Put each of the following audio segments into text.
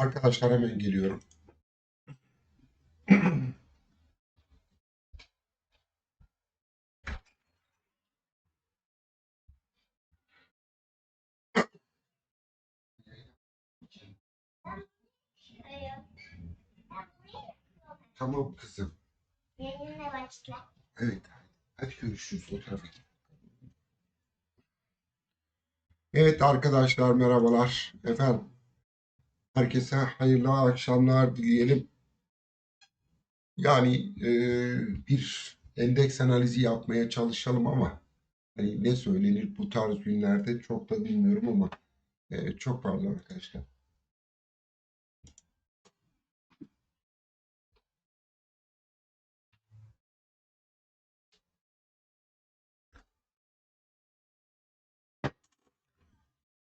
Arkadaşlar hemen geliyorum. Tamam kızım. Benimle başla. Evet. Hadi görüşürüz. O tarafa git. Evet arkadaşlar merhabalar. Efendim. Herkese hayırlı akşamlar dileyelim. Yani e, bir endeks analizi yapmaya çalışalım ama hani ne söylenir bu tarz günlerde çok da bilmiyorum ama e, çok pardon arkadaşlar.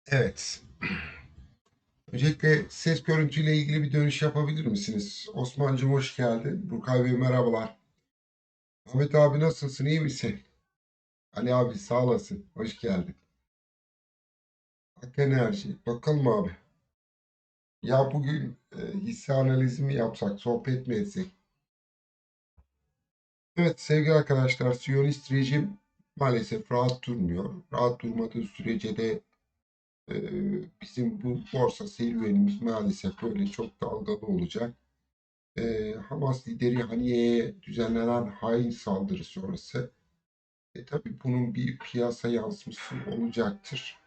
Evet. Öncelikle ses görüntüyle ilgili bir dönüş yapabilir misiniz? Osman'cığım hoş geldin. Burkay Bey merhabalar. Ahmet abi nasılsın? iyi misin? Ali abi sağ olasın. Hoş geldin. Hak enerji. Bakalım abi. Ya bugün e, hisse analizi yapsak, sohbet mi etsek? Evet sevgili arkadaşlar, Siyonist rejim maalesef rahat durmuyor. Rahat durmadığı sürece de bizim bu borsa serüvenimiz maalesef böyle çok dalgalı olacak. Hamas lideri Haniye'ye düzenlenen hain saldırı sonrası e, tabii bunun bir piyasa yansıması olacaktır.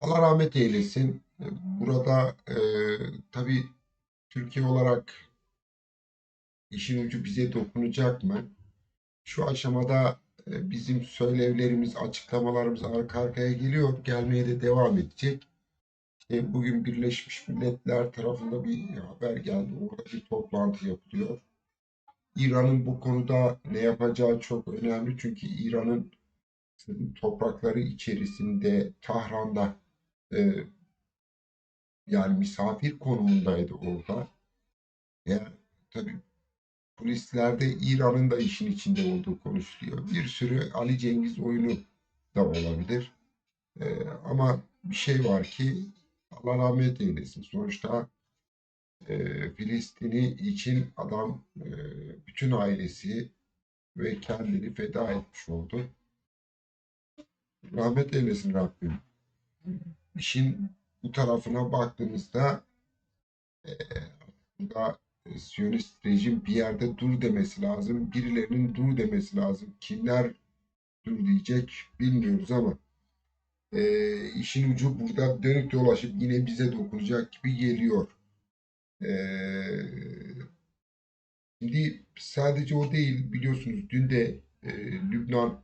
Allah rahmet eylesin. E, Burada e, tabii Türkiye olarak işin ucu bize dokunacak mı? Şu aşamada bizim söylevlerimiz, açıklamalarımız arka arkaya geliyor. Gelmeye de devam edecek. İşte bugün Birleşmiş Milletler tarafında bir haber geldi. Orada bir toplantı yapılıyor. İran'ın bu konuda ne yapacağı çok önemli. Çünkü İran'ın toprakları içerisinde Tahran'da e, yani misafir konumundaydı orada. Yani tabii polislerde İran'ın da işin içinde olduğu konuşuluyor. Bir sürü Ali Cengiz oyunu da olabilir. E, ama bir şey var ki Allah rahmet eylesin. Sonuçta e, Filistin'i için adam e, bütün ailesi ve kendini feda etmiş oldu. Rahmet eylesin Rabbim. İşin bu tarafına baktığımızda e, da Siyonist rejim bir yerde dur demesi lazım. Birilerinin dur demesi lazım. Kimler dur diyecek bilmiyoruz ama e, işin ucu burada dönüp dolaşıp yine bize dokunacak gibi geliyor. E, şimdi sadece o değil biliyorsunuz dün de e, Lübnan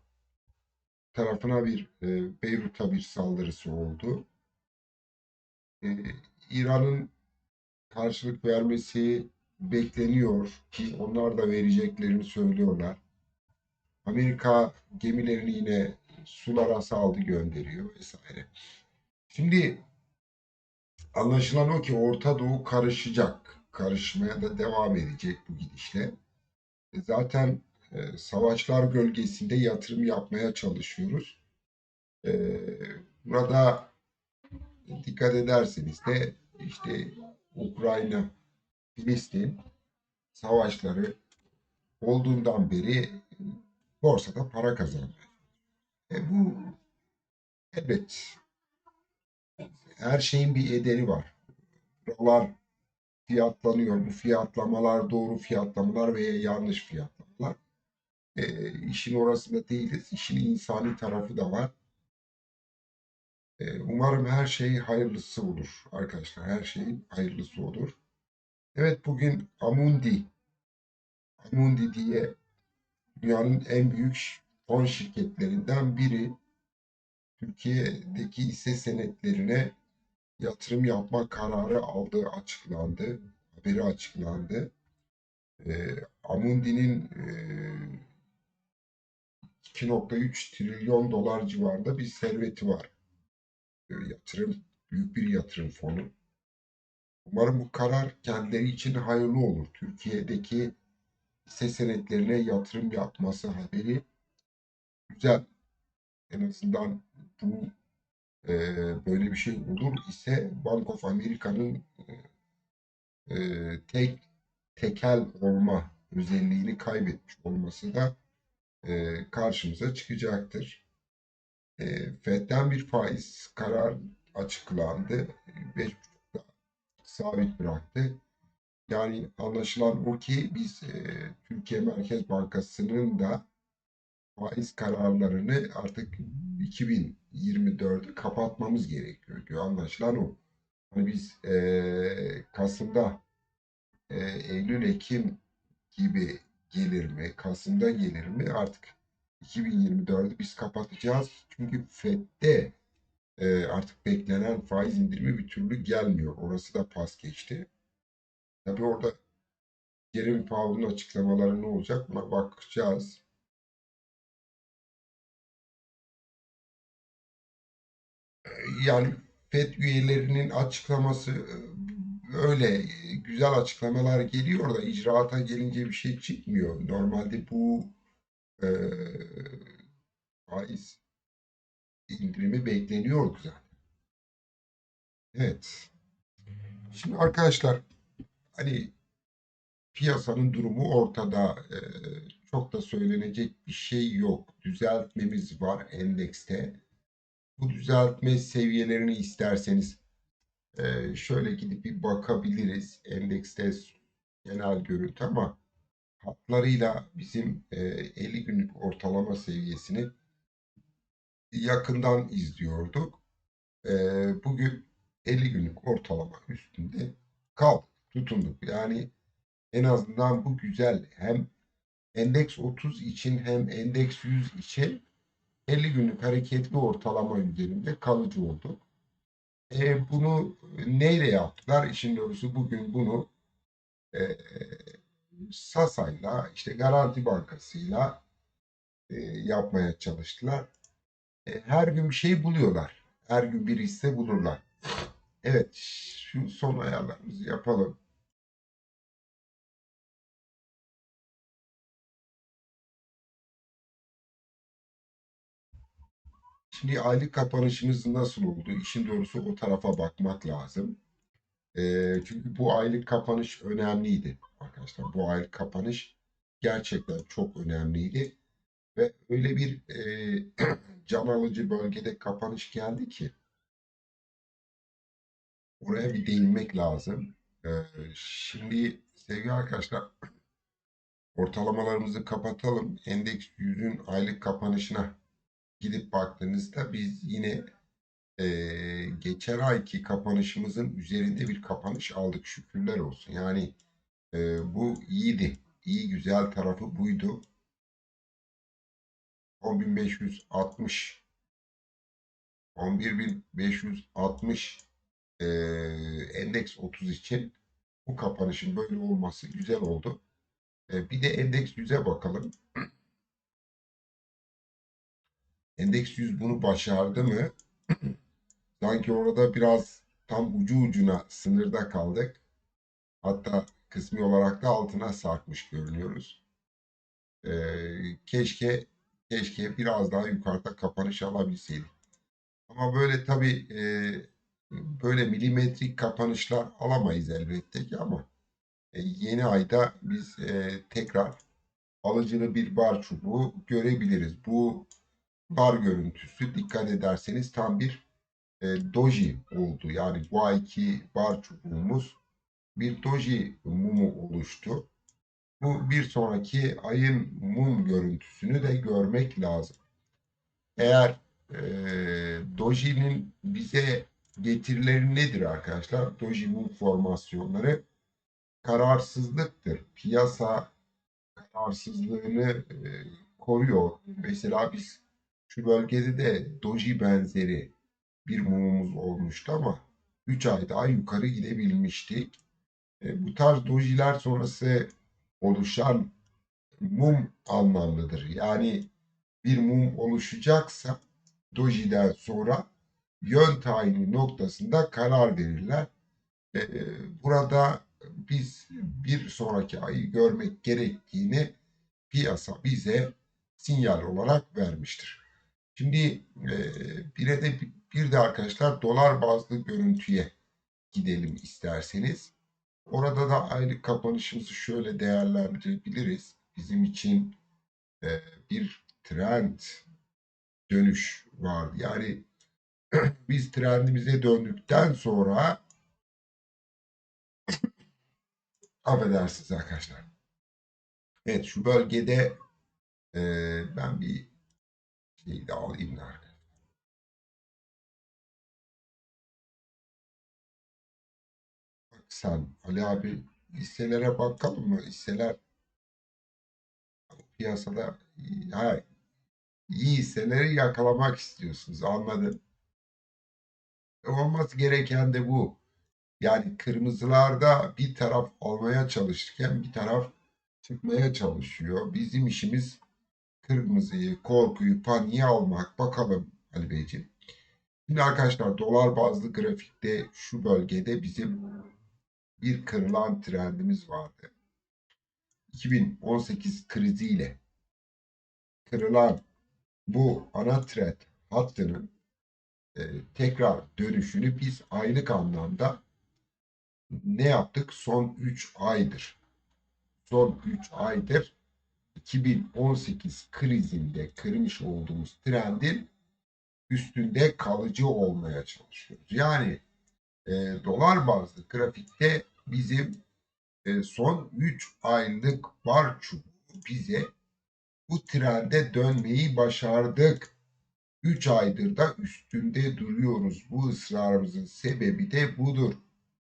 tarafına bir e, Beyrut'a bir saldırısı oldu. E, İran'ın karşılık vermesi bekleniyor ki onlar da vereceklerini söylüyorlar. Amerika gemilerini yine sulara saldı gönderiyor vesaire. Şimdi anlaşılan o ki Orta Doğu karışacak. Karışmaya da devam edecek bu gidişle. E, Zaten e, savaşlar bölgesinde yatırım yapmaya çalışıyoruz. E, burada dikkat ederseniz de işte Ukrayna, Filistin savaşları olduğundan beri borsada para kazandı. E bu evet her şeyin bir ederi var. Dolar fiyatlanıyor. Bu fiyatlamalar doğru fiyatlamalar veya yanlış fiyatlamalar. E, işin orasında değiliz. İşin insani tarafı da var. E, umarım her şey hayırlısı olur arkadaşlar. Her şeyin hayırlısı olur. Evet bugün Amundi Amundi diye dünyanın en büyük fon şirketlerinden biri Türkiye'deki hisse senetlerine yatırım yapma kararı aldığı açıklandı. Haberi açıklandı. E, Amundi'nin e, 2.3 trilyon dolar civarında bir serveti var. E, yatırım, büyük bir yatırım fonu. Umarım bu karar kendileri için hayırlı olur. Türkiye'deki hisse senetlerine yatırım yapması haberi güzel. En azından bu e, böyle bir şey olur ise Bank of America'nın e, tek tekel olma özelliğini kaybetmiş olması da e, karşımıza çıkacaktır. E, Fed'den bir faiz karar açıklandı. 5,5'da sabit bıraktı. Yani anlaşılan o ki biz e, Türkiye Merkez Bankası'nın da faiz kararlarını artık 2024'ü kapatmamız gerekiyor diyor. Anlaşılan o. Hani biz e, Kasım'da e, Eylül, Ekim gibi gelir mi? Kasım'da gelir mi? Artık 2024'ü biz kapatacağız. Çünkü FED'de e, artık beklenen faiz indirimi bir türlü gelmiyor. Orası da pas geçti. Tabii orada Jeremy Powell'ın açıklamaları ne olacak? Buna bakacağız. Yani FED üyelerinin açıklaması e, öyle e, güzel açıklamalar geliyor da icraata gelince bir şey çıkmıyor. Normalde bu e, faiz indirimi bekleniyordu zaten. Evet. Şimdi arkadaşlar hani piyasanın durumu ortada. E, çok da söylenecek bir şey yok. Düzeltmemiz var endekste. Bu düzeltme seviyelerini isterseniz e, şöyle gidip bir bakabiliriz. Endekste genel görüntü ama hatlarıyla bizim e, 50 günlük ortalama seviyesini yakından izliyorduk. E, bugün 50 günlük ortalama üstünde kaldık, tutunduk. Yani en azından bu güzel hem endeks 30 için hem endeks 100 için 50 günlük hareketli ortalama üzerinde kalıcı olduk. E, bunu neyle yaptılar? İşin doğrusu bugün bunu e, Sasa'yla işte Garanti Bankası'yla e, yapmaya çalıştılar. E, her gün bir şey buluyorlar. Her gün bir hisse bulurlar. Evet, şu son ayarlarımızı yapalım. Şimdi aylık kapanışımız nasıl oldu? İşin doğrusu o tarafa bakmak lazım. E, çünkü bu aylık kapanış önemliydi arkadaşlar. Bu aylık kapanış gerçekten çok önemliydi. Ve öyle bir e, can alıcı bölgede kapanış geldi ki oraya bir değinmek lazım. E, şimdi sevgili arkadaşlar ortalamalarımızı kapatalım. Endeks 100'ün aylık kapanışına gidip baktığınızda biz yine e, geçen ayki kapanışımızın üzerinde bir kapanış aldık şükürler olsun. Yani e, bu iyiydi. İyi güzel tarafı buydu. 10.560 11.560 e, endeks 30 için bu kapanışın böyle olması güzel oldu. E, bir de endeks 100'e bakalım. Endeks 100 bunu başardı mı? Sanki orada biraz tam ucu ucuna sınırda kaldık. Hatta kısmi olarak da altına sarkmış görünüyoruz. Ee, keşke keşke biraz daha yukarıda kapanış alabilseydik. Ama böyle tabii e, böyle milimetrik kapanışlar alamayız elbette ki ama e, yeni ayda biz e, tekrar alıcılı bir bar çubuğu görebiliriz. Bu bar görüntüsü dikkat ederseniz tam bir e, doji oldu. Yani bu ayki bar çubuğumuz bir doji mumu oluştu. Bu bir sonraki ayın mum görüntüsünü de görmek lazım. Eğer e, dojinin bize getirileri nedir arkadaşlar? Doji mum formasyonları kararsızlıktır. Piyasa kararsızlığını e, koruyor. Mesela biz şu bölgede de doji benzeri bir mumumuz olmuştu ama 3 ay daha yukarı gidebilmiştik. E, bu tarz dojiler sonrası oluşan mum anlamlıdır. Yani bir mum oluşacaksa dojiden sonra yön tayini noktasında karar verirler. E, burada biz bir sonraki ayı görmek gerektiğini piyasa bize sinyal olarak vermiştir. Şimdi e, bir de bir de arkadaşlar dolar bazlı görüntüye gidelim isterseniz. Orada da aylık kapanışımızı şöyle değerlendirebiliriz. Bizim için e, bir trend dönüş var. Yani biz trendimize döndükten sonra affedersiniz arkadaşlar. Evet şu bölgede e, ben bir şey de alayım da sen Ali abi hisselere bakalım mı? Hisseler piyasada ha, iyi hisseleri yakalamak istiyorsunuz anladım. Olması gereken de bu. Yani kırmızılarda bir taraf almaya çalışırken bir taraf çıkmaya çalışıyor. Bizim işimiz kırmızıyı, korkuyu, paniği almak. Bakalım Ali Beyciğim. Şimdi arkadaşlar dolar bazlı grafikte şu bölgede bizim bir kırılan trendimiz vardı. 2018 kriziyle kırılan bu ana trend hattının e, tekrar dönüşünü biz aylık anlamda ne yaptık? Son 3 aydır. Son 3 aydır 2018 krizinde kırmış olduğumuz trendin üstünde kalıcı olmaya çalışıyoruz. Yani e, dolar bazlı grafikte bizim e, son 3 aylık bar çubuğu bize bu trende dönmeyi başardık. 3 aydır da üstünde duruyoruz. Bu ısrarımızın sebebi de budur.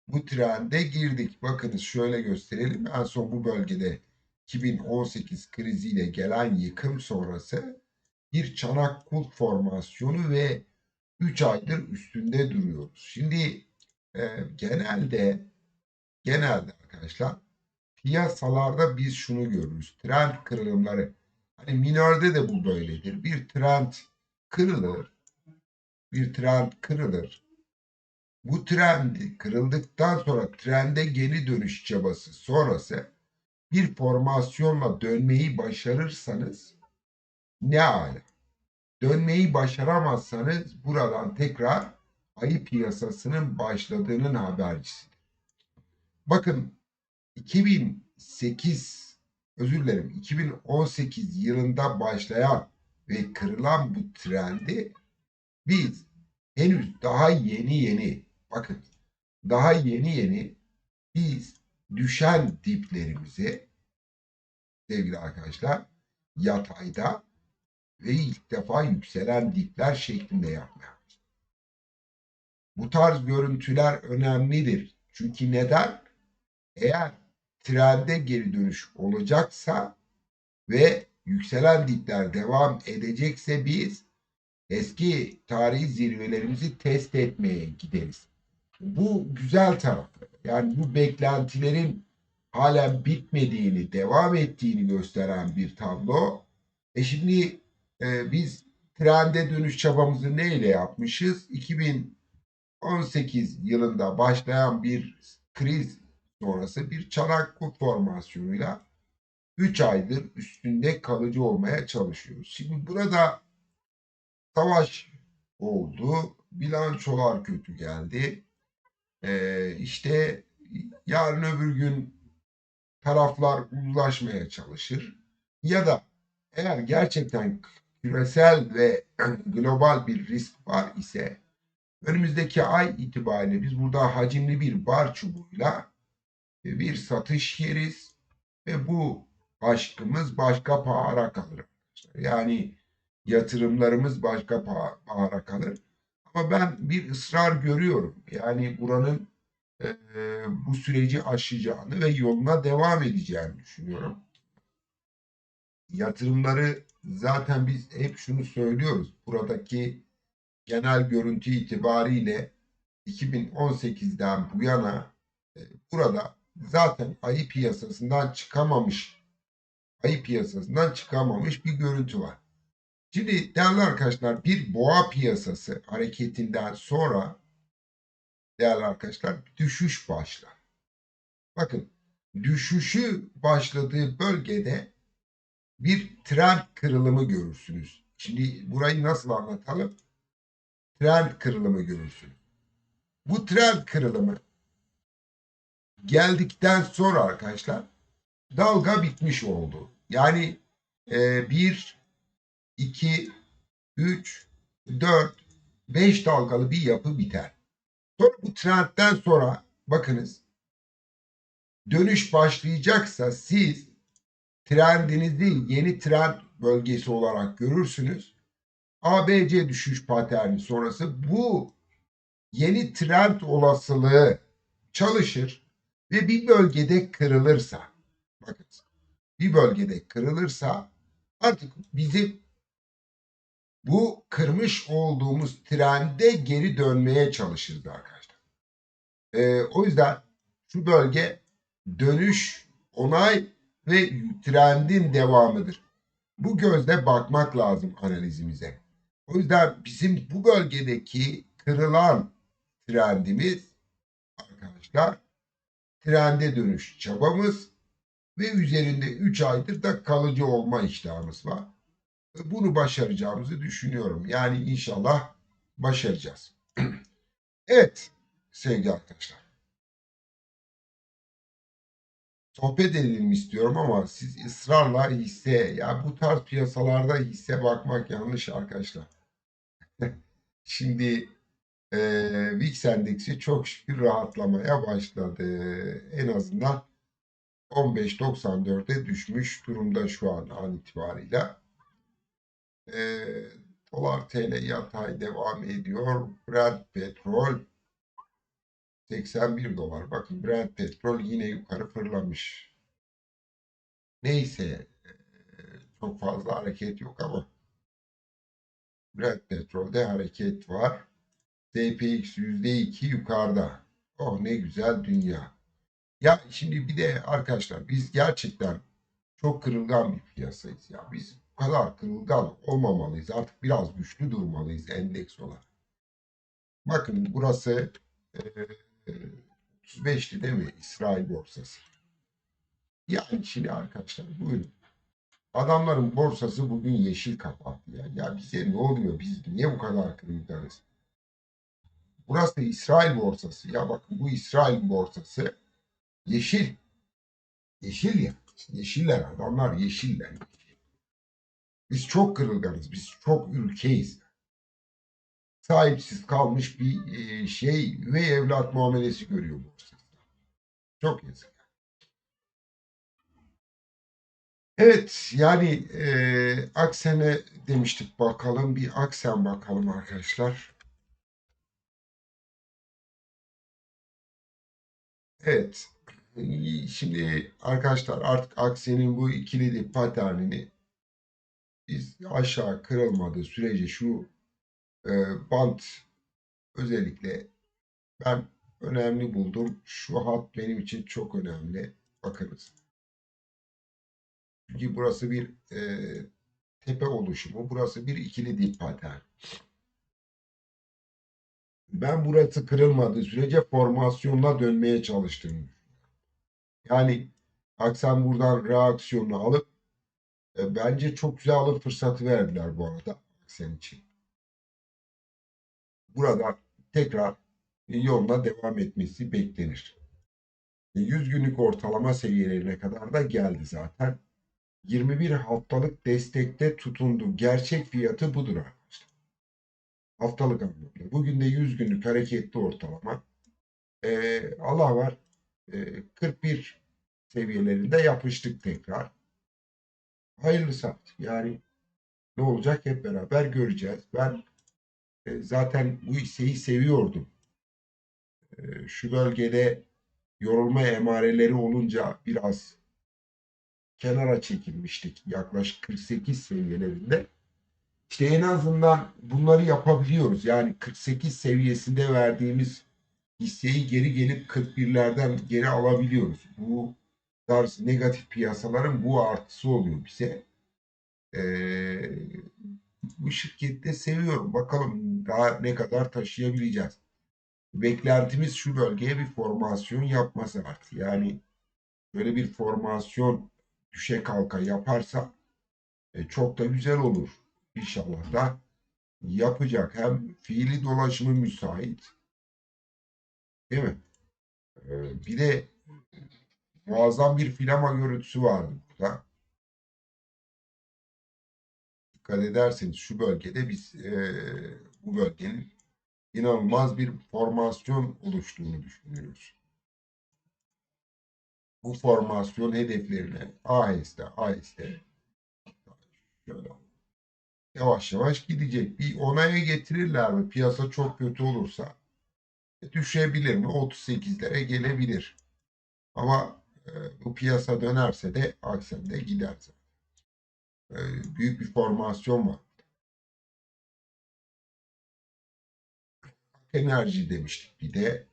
Bu trende girdik. Bakınız şöyle gösterelim. En son bu bölgede 2018 kriziyle gelen yıkım sonrası bir çanak kulp formasyonu ve 3 aydır üstünde duruyoruz. Şimdi e, genelde genelde arkadaşlar piyasalarda biz şunu görürüz. Trend kırılımları. Hani minörde de bu böyledir. Bir trend kırılır. Bir trend kırılır. Bu trend kırıldıktan sonra trende geri dönüş çabası sonrası bir formasyonla dönmeyi başarırsanız ne ala. Dönmeyi başaramazsanız buradan tekrar ayı piyasasının başladığının habercisidir. Bakın 2008 özür dilerim 2018 yılında başlayan ve kırılan bu trendi biz henüz daha yeni yeni bakın daha yeni yeni biz düşen diplerimizi sevgili arkadaşlar yatayda ve ilk defa yükselen dipler şeklinde yapmaya Bu tarz görüntüler önemlidir. Çünkü neden? Eğer trende geri dönüş olacaksa ve yükselen dipler devam edecekse biz eski tarihi zirvelerimizi test etmeye gideriz. Bu güzel tarafı. Yani bu beklentilerin halen bitmediğini, devam ettiğini gösteren bir tablo. E şimdi e, biz trende dönüş çabamızı neyle yapmışız? 2018 yılında başlayan bir kriz sonrası bir çanak kurt formasyonuyla 3 aydır üstünde kalıcı olmaya çalışıyoruz. Şimdi burada savaş oldu. Bilançolar kötü geldi. Ee, işte yarın öbür gün taraflar uzlaşmaya çalışır. Ya da eğer gerçekten küresel ve global bir risk var ise önümüzdeki ay itibariyle biz burada hacimli bir bar çubuğuyla bir satış yeriz ve bu aşkımız başka pahara kalır. Yani yatırımlarımız başka pahara kalır. Ama ben bir ısrar görüyorum. Yani buranın e, bu süreci aşacağını ve yoluna devam edeceğini düşünüyorum. Yatırımları zaten biz hep şunu söylüyoruz. Buradaki genel görüntü itibariyle 2018'den bu yana e, burada zaten ayı piyasasından çıkamamış ayı piyasasından çıkamamış bir görüntü var. Şimdi değerli arkadaşlar bir boğa piyasası hareketinden sonra değerli arkadaşlar düşüş başlar. Bakın düşüşü başladığı bölgede bir trend kırılımı görürsünüz. Şimdi burayı nasıl anlatalım? Trend kırılımı görürsünüz. Bu trend kırılımı geldikten sonra arkadaşlar dalga bitmiş oldu. Yani e, 1, 2, 3, 4, 5 dalgalı bir yapı biter. Sonra bu trendten sonra bakınız dönüş başlayacaksa siz trendinizi yeni trend bölgesi olarak görürsünüz. ABC düşüş paterni sonrası bu yeni trend olasılığı çalışır ve bir bölgede kırılırsa bakın bir bölgede kırılırsa artık bizim bu kırmış olduğumuz trende geri dönmeye çalışırız arkadaşlar. Ee, o yüzden şu bölge dönüş, onay ve trendin devamıdır. Bu gözle bakmak lazım analizimize. O yüzden bizim bu bölgedeki kırılan trendimiz arkadaşlar trende dönüş çabamız ve üzerinde 3 aydır da kalıcı olma iştahımız var. Bunu başaracağımızı düşünüyorum. Yani inşallah başaracağız. evet sevgili arkadaşlar. Sohbet edelim istiyorum ama siz ısrarla hisse ya bu tarz piyasalarda hisse bakmak yanlış arkadaşlar. Şimdi e, VIX endeksi çok şükür rahatlamaya başladı. En azından 15.94'e düşmüş durumda şu an an itibariyle. E, dolar TL yatay devam ediyor. Brent petrol 81 dolar. Bakın Brent petrol yine yukarı fırlamış. Neyse e, çok fazla hareket yok ama Brent petrolde hareket var. DPX %2 yukarıda. Oh ne güzel dünya. Ya şimdi bir de arkadaşlar biz gerçekten çok kırılgan bir piyasayız ya. Biz bu kadar kırılgan olmamalıyız. Artık biraz güçlü durmalıyız endeks olarak. Bakın burası e, 35'ti değil mi İsrail borsası? Yani şimdi arkadaşlar buyurun. Adamların borsası bugün yeşil kapattı ya. Ya bize ne oluyor? Biz niye bu kadar kırılganız? Burası İsrail borsası. Ya bakın bu İsrail borsası yeşil. Yeşil ya. Yeşiller adamlar yeşiller. Biz çok kırılganız. Biz çok ülkeyiz. Sahipsiz kalmış bir e, şey ve evlat muamelesi görüyor borsası. Çok yazık. Evet yani e, Aksen'e demiştik bakalım. Bir Aksen bakalım arkadaşlar. Evet. Şimdi arkadaşlar artık Aksen'in bu ikili paternini biz aşağı kırılmadığı sürece şu e, bant özellikle ben önemli buldum. Şu hat benim için çok önemli. Bakınız. Çünkü burası bir e, tepe oluşumu. Burası bir ikili dip patern. Ben burası kırılmadığı sürece formasyonla dönmeye çalıştım. Yani Aksan buradan reaksiyonu alıp e, bence çok güzel alır fırsatı verdiler bu arada Aksen için. Burada tekrar yoluna devam etmesi beklenir. 100 günlük ortalama seviyelerine kadar da geldi zaten. 21 haftalık destekte tutundu. Gerçek fiyatı budur. Haftalık anlamda. Bugün de 100 günlük hareketli ortalama. Ee, Allah var. Ee, 41 seviyelerinde yapıştık tekrar. Hayırlısı artık. Yani ne olacak hep beraber göreceğiz. Ben e, zaten bu hisseyi seviyordum. E, şu bölgede yorulma emareleri olunca biraz kenara çekilmiştik. Yaklaşık 48 seviyelerinde. İşte en azından bunları yapabiliyoruz. Yani 48 seviyesinde verdiğimiz hisseyi geri gelip 41'lerden geri alabiliyoruz. Bu tarz negatif piyasaların bu artısı oluyor bize. Ee, bu şirkette seviyorum. Bakalım daha ne kadar taşıyabileceğiz. Beklentimiz şu bölgeye bir formasyon yapması artık. Yani böyle bir formasyon düşe kalka yaparsa e, çok da güzel olur. İnşallah da yapacak. Hem fiili dolaşımı müsait. Değil mi? Ee, bir de muazzam bir flama görüntüsü vardı burada. Dikkat ederseniz şu bölgede biz eee, bu bölgenin inanılmaz bir formasyon oluştuğunu düşünüyoruz. Bu formasyon hedeflerine aheste aheste şöyle yavaş yavaş gidecek. Bir onaya getirirler mi? Piyasa çok kötü olursa e, düşebilir mi? 38'lere gelebilir. Ama e, bu piyasa dönerse de aksende gider zaten. E, büyük bir formasyon var. Enerji demiştik bir de.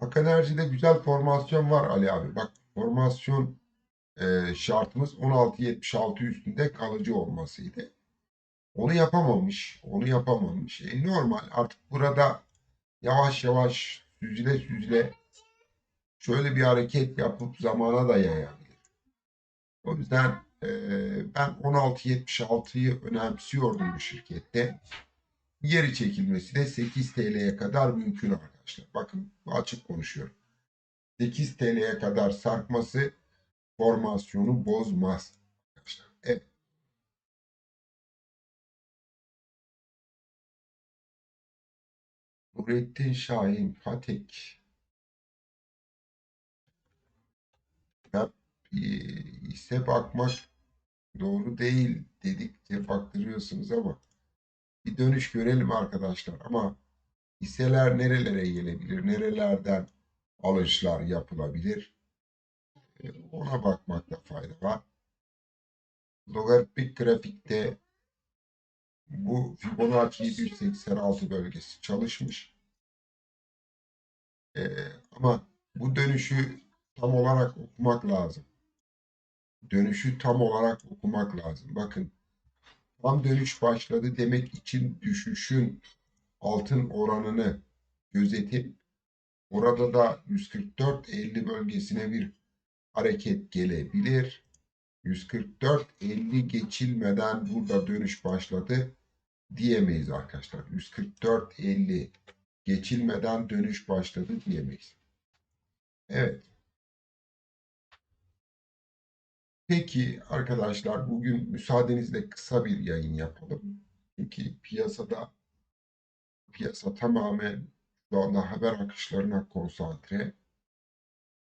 Ak Enerji'de güzel formasyon var Ali abi. Bak formasyon e, şartımız 16.76 üstünde kalıcı olmasıydı. Onu yapamamış. Onu yapamamış. E, normal artık burada yavaş yavaş süzüle süzüle şöyle bir hareket yapıp zamana da yayabilir. O yüzden e, ben 16.76'yı önemsiyordum bu şirkette. Geri çekilmesi de 8 TL'ye kadar mümkün arkadaşlar. Bakın açık konuşuyorum. 8 TL'ye kadar sarkması formasyonu bozmaz arkadaşlar. Evet. Nurettin Şahin e, ise bakmak doğru değil dedikçe baktırıyorsunuz ama bir dönüş görelim arkadaşlar ama hisseler nerelere gelebilir nerelerden alışlar yapılabilir e, ona bakmakta fayda var. Logaritmik grafikte bu Fibonacci 786 bölgesi çalışmış. Ee, ama bu dönüşü tam olarak okumak lazım. Dönüşü tam olarak okumak lazım. Bakın tam dönüş başladı demek için düşüşün altın oranını gözetip orada da 144.50 bölgesine bir hareket gelebilir. 144.50 geçilmeden burada dönüş başladı diyemeyiz arkadaşlar. 144.50 geçilmeden dönüş başladı diyemeyiz. Evet. Peki arkadaşlar bugün müsaadenizle kısa bir yayın yapalım. Çünkü piyasada piyasa tamamen şu anda haber akışlarına konsantre.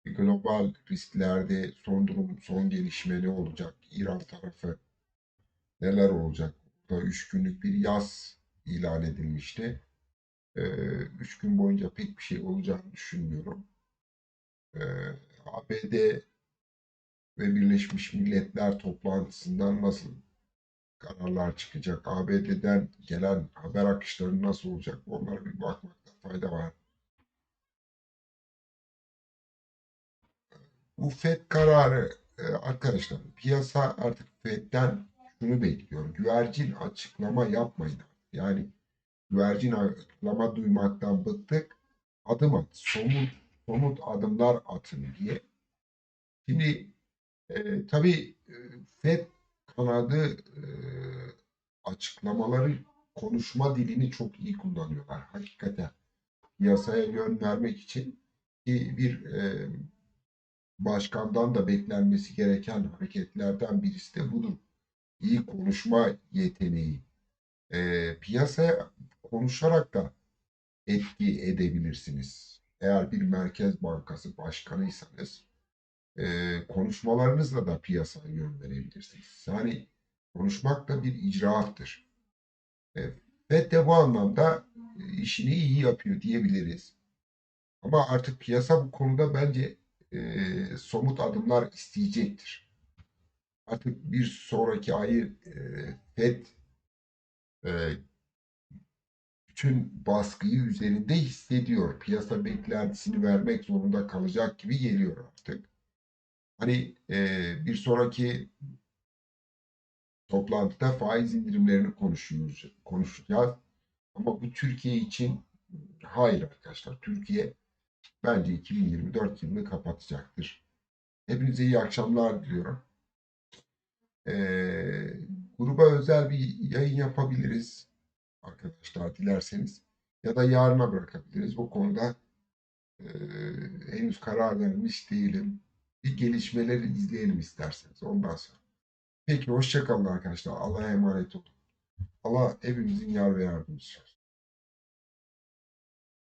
Global risklerde son durum, son gelişme ne olacak? İran tarafı neler olacak? Burada 3 günlük bir yaz ilan edilmişti. 3 gün boyunca pek bir şey olacağını düşünmüyorum. Ee, ABD ve Birleşmiş Milletler toplantısından nasıl kararlar çıkacak? ABD'den gelen haber akışları nasıl olacak? Onlara bir bakmakta fayda var. Bu FED kararı e, arkadaşlar piyasa artık FED'den şunu bekliyor. Güvercin açıklama yapmayın. Yani güvercin açıklama duymaktan bıktık. Adım at. Somut, somut adımlar atın diye. Şimdi e, tabii e, FED kanadı e, açıklamaları konuşma dilini çok iyi kullanıyorlar. Hakikaten yasaya yön vermek için bir e, başkandan da beklenmesi gereken hareketlerden birisi de budur. İyi konuşma yeteneği. E, piyasaya konuşarak da etki edebilirsiniz. Eğer bir merkez bankası başkanıysanız e, konuşmalarınızla da piyasaya yön verebilirsiniz. Yani konuşmak da bir icraattır. E, FED de bu anlamda işini iyi yapıyor diyebiliriz. Ama artık piyasa bu konuda bence e, somut adımlar isteyecektir. Artık bir sonraki ayı e, FED e, bütün baskıyı üzerinde hissediyor. Piyasa beklentisini vermek zorunda kalacak gibi geliyor artık. Hani e, bir sonraki toplantıda faiz indirimlerini konuşuyoruz, konuşacağız. Ama bu Türkiye için hayır arkadaşlar. Türkiye bence 2024 yılını kapatacaktır. Hepinize iyi akşamlar diliyorum. Ee, gruba özel bir yayın yapabiliriz arkadaşlar dilerseniz. Ya da yarına bırakabiliriz. Bu konuda e, henüz karar vermiş değilim. Bir gelişmeleri izleyelim isterseniz ondan sonra. Peki hoşça kalın arkadaşlar. Allah'a emanet olun. Allah hepimizin yar ve yardımcısı olsun.